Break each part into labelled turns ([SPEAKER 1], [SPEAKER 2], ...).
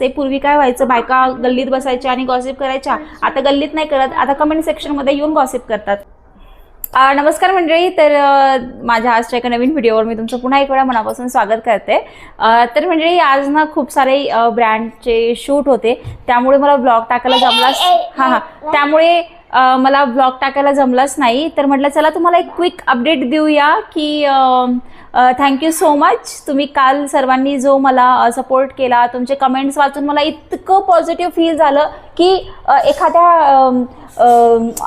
[SPEAKER 1] ते पूर्वी काय व्हायचं? बायका गल्लीत बसायच्या आणि गॉसिप करायच्या. आता गल्लीत नाही करत. आता कमेंट सेक्शनमध्ये येऊन गॉसिप करतात. नमस्कार मंडळी. तर माझ्या आजच्या एका नवीन व्हिडिओवर मी तुमचं पुन्हा एक वेळा मनापासून स्वागत करते. तर मंडळी आज ना खूप सारे ब्रँडचे शूट होते. त्यामुळे मला ब्लॉग टाकायला जमलाच हां हां. त्यामुळे मला ब्लॉग टाकायला जमलाच नाही. तर म्हटलं चला तुम्हाला एक क्विक अपडेट देऊया की थँक्यू सो मच तुम्ही काल सर्वांनी जो मला सपोर्ट केला तुमचे कमेंट्स वाचून मला इतकं पॉझिटिव्ह फील झालं. की एखाद्या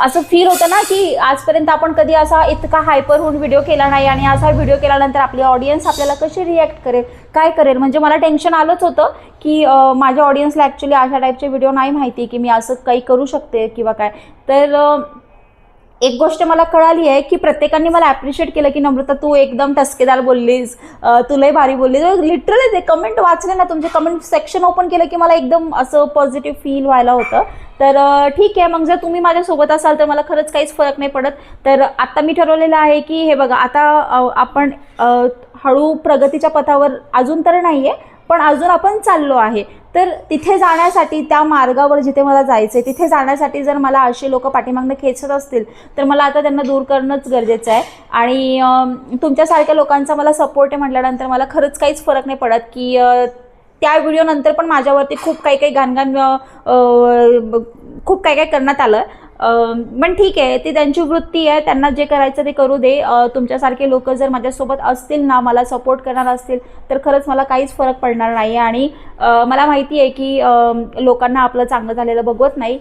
[SPEAKER 1] असं फील होतं ना की आजपर्यंत आपण कधी असा इतका हायपर होऊन व्हिडिओ केला नाही आणि असा व्हिडिओ केल्यानंतर आपली ऑडियन्स आपल्याला कशी रिॲक्ट करेल काय करेल? म्हणजे मला टेन्शन आलंच होतं की माझ्या ऑडियन्सला ॲक्च्युली अशा टाईपचे व्हिडिओ नाही माहिती की मी असं काही करू शकते किंवा काय. तर एक गोष्ट मला कळाली आहे की प्रत्येकाने मला ॲप्रिशिएट केलं की नम्रता तू एकदम टसकेदार बोललीस तुलाही भारी बोललीस. लिटरली ते कमेंट वाचले ना तुमचे कमेंट सेक्शन ओपन केलं की मला एकदम असं पॉझिटिव्ह फील व्हायला होतं. तर ठीक आहे मग जर तुम्ही माझ्यासोबत असाल तर मला खरंच काहीच फरक नाही पडत. तर आत्ता मी ठरवलेलं आहे की हे बघा आता आपण हळू प्रगतीच्या पथावर अजून तर नाही आहे पण अजून आपण चाललो आहे तर तिथे जाण्यासाठी त्या मार्गावर जिथे मला जायचं आहे तिथे जाण्यासाठी जर मला असे लोक पाठीमागनं खेचत असतील तर मला आता त्यांना दूर करणंच गरजेचं आहे. आणि तुमच्यासारख्या लोकांचा मला सपोर्ट आहे म्हटल्यानंतर मला खरंच काहीच फरक नाही पडत की त्या व्हिडिओनंतर पण माझ्यावरती खूप काही काही घाणघाण खूप काही काही करण्यात आलं. पण ठीक आहे ती त्यांची वृत्ती आहे त्यांना जे करायचं ते करू दे. तुमच्यासारखे लोक जर माझ्यासोबत असतील ना मला सपोर्ट करणार असतील तर खरंच मला काहीच फरक पडणार नाही. आणि मला माहिती आहे की लोकांना आपलं चांगलं झालेलं बघवत नाही.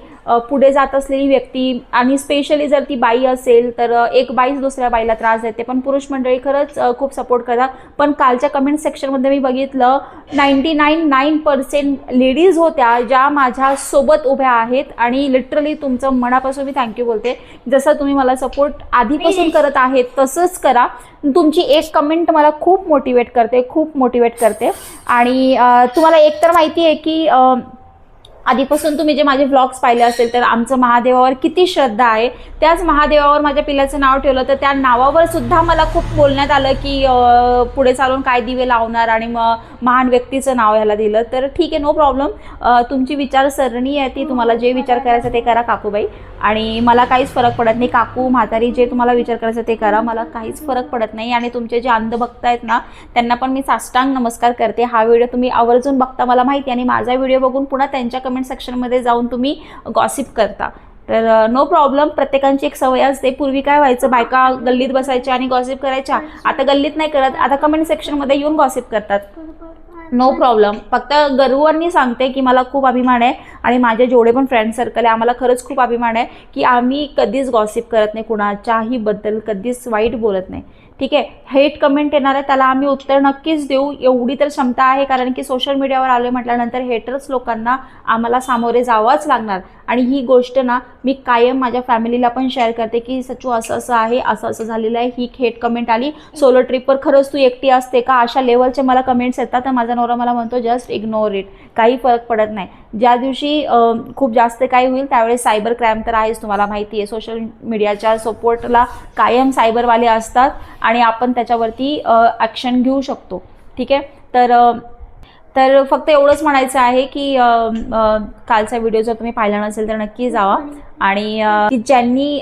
[SPEAKER 1] पुढे जात असलेली व्यक्ती आणि स्पेशली जर ती बाई असेल तर एक बाईच दुसऱ्या बाईला त्रास देते. पण पुरुष मंडळी खरंच खूप सपोर्ट करतात. पण कालच्या कमेंट सेक्शनमध्ये मी बघितलं ninety nine nine percent ladies होत्या ज्या माझ्यासोबत उभ्या आहेत आणि लिटरली तुमचं मनापासून मी थँक्यू बोलते. जसं तुम्ही मला सपोर्ट आधीपासून करत आहेत तसंच करा. तुमची एक कमेंट मला खूप मोटिवेट करते खूप मोटिवेट करते. आणि तुम्हाला एक तर माहिती आहे की आधीपासून तुम्ही जे माझे व्लॉग्स पाहिले असेल तर आमचं महादेवावर किती श्रद्धा आहे. त्याच महादेवावर माझ्या पिलाचं नाव ठेवलं तर त्या नावावर सुद्धा मला खूप बोलण्यात आलं की पुढे चालून काय दिवे लावणार आणि मग महान व्यक्तीचं नाव ह्याला दिलं. तर ठीक आहे नो प्रॉब्लेम तुमची विचारसरणी आहे ती तुम्हाला जे विचार करायचं ते करा काकूबाई. आणि मला काहीच फरक पडत नाही. काकू म्हातारी जे तुम्हाला विचार करायचं ते करा. मला काहीच फरक पडत नाही. आणि तुमचे जे अंधभक्त आहेत ना त्यांना पण मी साष्टांग नमस्कार करते. हा व्हिडिओ तुम्ही आवर्जून बघता मला माहिती आणि माझा व्हिडिओ बघून पुन्हा त्यांच्या कमेंट सेक्शनमध्ये जाऊन तुम्ही गॉसिप करता. तर नो प्रॉब्लेम प्रत्येकांची एक सवय असते. पूर्वी काय व्हायचं? बायका गल्लीत बसायच्या आणि गॉसिप करायच्या. आता गल्लीत नाही करत. आता कमेंट सेक्शनमध्ये येऊन गॉसिप करतात. नो प्रॉब्लेम फक्त गर्वांनी सांगते की मला खूप अभिमान आहे आणि माझे जेवढे पण फ्रेंड सर्कल आहे आम्हाला खरंच खूप अभिमान आहे की आम्ही कधीच गॉसिप करत नाही कुणाच्याही बद्दल कधीच वाईट बोलत नाही. ठीक आहे? हेट कमेंट येणार आहे त्याला आम्ही उत्तर नक्कीच देऊ. एवढी तर क्षमता आहे कारण की सोशल मीडियावर आलो म्हटल्यानंतर हेटर्स लोकांना आम्हाला सामोरे जावंच लागणार. आणि ही गोष्ट ना मी कायम माझ्या फॅमिलीला पण शेअर करते की सचू असं असं आहे असं असं झालेलं आहे. ही हेट कमेंट आली. सोलो ट्रिपवर खरंच तू एकटी असते का? अशा लेवलचे मला कमेंट्स येतात. तर माझा नवरा मला म्हणतो जस्ट इग्नोर इट काही फरक पडत नाही. ज्या दिवशी खूप जास्त काही होईल त्यावेळेस सायबर क्राईम तर आहेच तुम्हाला माहिती आहे. सोशल मीडियाच्या सपोर्टला कायम सायबरवाले असतात आणि आपण त्याच्यावरती ॲक्शन घेऊ शकतो. ठीक आहे? तर तर फक्त एवढंच म्हणायचं आहे की कालचा व्हिडिओ जर तुम्ही पाहिला नसेल तर नक्की जावा. आणि ज्यांनी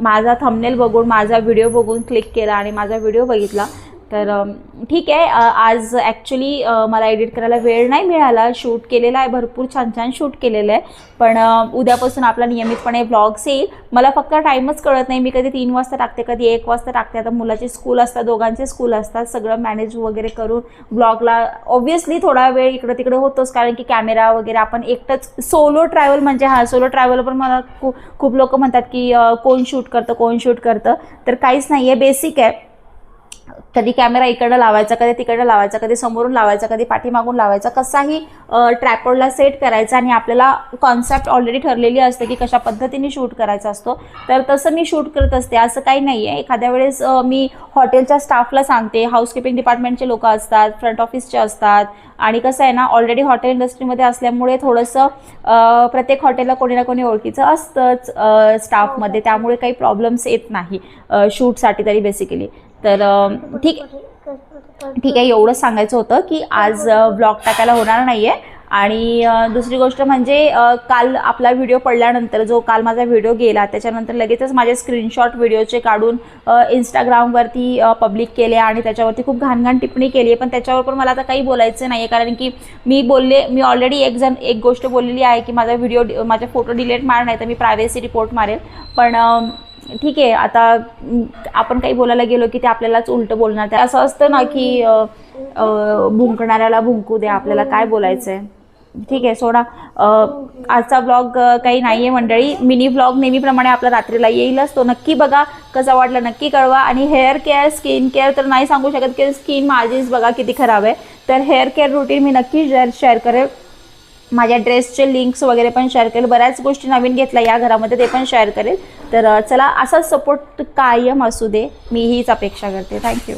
[SPEAKER 1] माझा थंबनेल बघून माझा व्हिडिओ बघून क्लिक केला आणि माझा व्हिडिओ बघितला तर ठीक आहे. आज ॲक्च्युली मला एडिट करायला वेळ नाही मिळाला. शूट केलेला आहे भरपूर छान छान शूट केलेलं आहे. पण उद्यापासून आपला नियमितपणे ब्लॉग्स येईल. मला फक्त टाईमच कळत नाही. मी कधी तीन वाजता टाकते कधी एक वाजता टाकते. आता मुलाचे स्कूल असतात दोघांचे स्कूल असतात. सगळं मॅनेज वगैरे करून ब्लॉगला ऑब्व्हियसली थोडा वेळ इकडं तिकडे होतोच. कारण की कॅमेरा वगैरे आपण एकटंच सोलो ट्रॅव्हल म्हणजे हा सोलो ट्रॅव्हल पण मला खूप खूप लोक म्हणतात की कोण शूट करतं कोण शूट करतं. तर काहीच नाही आहे बेसिक आहे. कधी कॅमेरा इकडं लावायचा कधी तिकडं लावायचा कधी समोरून लावायचा कधी पाठीमागून लावायचा कसाही ट्रॅपॉडला सेट करायचा आणि आपल्याला कॉन्सेप्ट ऑलरेडी ठरलेली असते की कशा पद्धतीने शूट करायचा असतो. तर तसं मी शूट करत असते. असं काही नाही आहे एखाद्या वेळेस मी हॉटेलच्या स्टाफला सांगते. हाऊसकीपिंग डिपार्टमेंटचे लोक असतात फ्रंट ऑफिसचे असतात. आणि कसं आहे ना ऑलरेडी हॉटेल इंडस्ट्रीमध्ये असल्यामुळे थोडंसं प्रत्येक हॉटेलला कोणी ना कोणी ओळखीचं असतंच स्टाफमध्ये त्यामुळे काही प्रॉब्लेम्स येत नाही शूटसाठी तरी बेसिकली तर ठीक ठीक आहे एवढंच सांगायचं होतं की आज ब्लॉग टाकायला होणार नाही आहे आणि दुसरी गोष्ट म्हणजे काल आपला व्हिडिओ पडल्यानंतर जो काल माझा व्हिडिओ गेला त्याच्यानंतर लगेचच माझे स्क्रीनशॉट व्हिडिओचे काढून इंस्टाग्रामवरती पब्लिक केले आणि त्याच्यावरती खूप घाण घाण टिप्पणी केली आहे. पण त्याच्यावर पण मला आता काही बोलायचं नाही आहे कारण की मी बोलले मी ऑलरेडी एक जण एक गोष्ट बोललेली आहे की माझा व्हिडिओ माझे फोटो डिलीट मार नाही तर मी प्रायव्हसी रिपोर्ट मारेल. पण ठीक आहे आता आपण काही बोलायला गेलो की ते आपल्यालाच उलटं बोलणार. ते असं असतं ना की भुंकणाऱ्याला भुंकू द्या आपल्याला काय बोलायचं आहे ठीक आहे सोडा. आजचा ब्लॉग काही नाही आहे मंडळी. मिनी ब्लॉग नेहमीप्रमाणे आपला रात्रीला येईलच. तो नक्की बघा कसा वाटला नक्की कळवा. आणि हेअर केअर स्किन केअर तर नाही सांगू शकत की स्किन माझीच बघा किती खराब आहे. तर हेअर केअर रुटीन मी नक्की शेअर शेअर करेल. माझ्या ड्रेसचे लिंक्स वगैरे पण शेअर करेल. बऱ्याच गोष्टी नवीन घेतल्या या घरामध्ये ते पण शेअर करेल. तर चला असाच सपोर्ट कायम असू दे. मी हीच अपेक्षा करते. थँक्यू